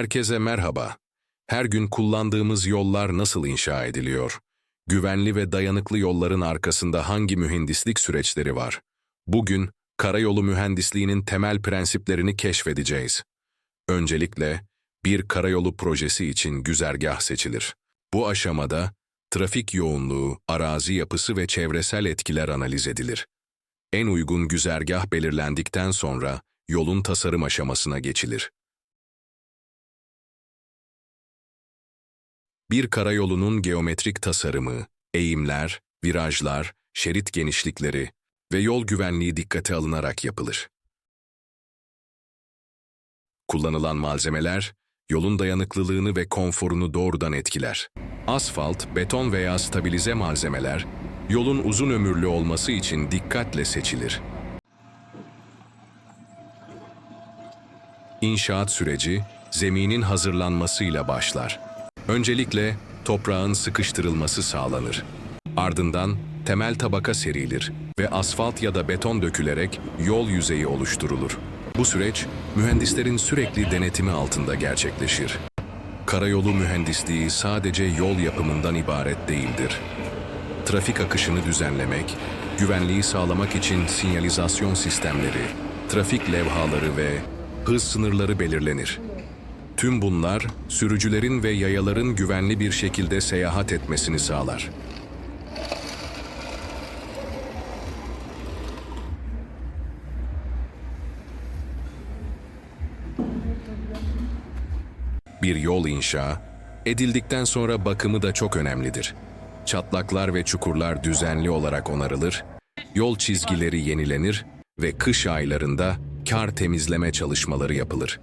Herkese merhaba. Her gün kullandığımız yollar nasıl inşa ediliyor? Güvenli ve dayanıklı yolların arkasında hangi mühendislik süreçleri var? Bugün karayolu mühendisliğinin temel prensiplerini keşfedeceğiz. Öncelikle bir karayolu projesi için güzergah seçilir. Bu aşamada trafik yoğunluğu, arazi yapısı ve çevresel etkiler analiz edilir. En uygun güzergah belirlendikten sonra yolun tasarım aşamasına geçilir. Bir karayolunun geometrik tasarımı, eğimler, virajlar, şerit genişlikleri ve yol güvenliği dikkate alınarak yapılır. Kullanılan malzemeler, yolun dayanıklılığını ve konforunu doğrudan etkiler. Asfalt, beton veya stabilize malzemeler, yolun uzun ömürlü olması için dikkatle seçilir. İnşaat süreci, zeminin hazırlanmasıyla başlar. Öncelikle toprağın sıkıştırılması sağlanır. Ardından temel tabaka serilir ve asfalt ya da beton dökülerek yol yüzeyi oluşturulur. Bu süreç mühendislerin sürekli denetimi altında gerçekleşir. Karayolu mühendisliği sadece yol yapımından ibaret değildir. Trafik akışını düzenlemek, güvenliği sağlamak için sinyalizasyon sistemleri, trafik levhaları ve hız sınırları belirlenir. Tüm bunlar sürücülerin ve yayaların güvenli bir şekilde seyahat etmesini sağlar. Bir yol inşa edildikten sonra bakımı da çok önemlidir. Çatlaklar ve çukurlar düzenli olarak onarılır, yol çizgileri yenilenir ve kış aylarında kar temizleme çalışmaları yapılır.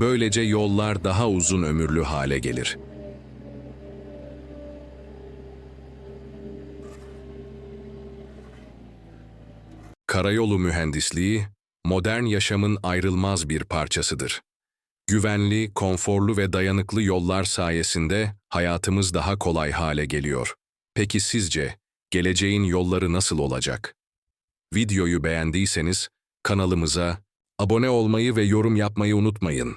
Böylece yollar daha uzun ömürlü hale gelir. Karayolu mühendisliği, modern yaşamın ayrılmaz bir parçasıdır. Güvenli, konforlu ve dayanıklı yollar sayesinde hayatımız daha kolay hale geliyor. Peki sizce geleceğin yolları nasıl olacak? Videoyu beğendiyseniz kanalımıza abone olmayı ve yorum yapmayı unutmayın.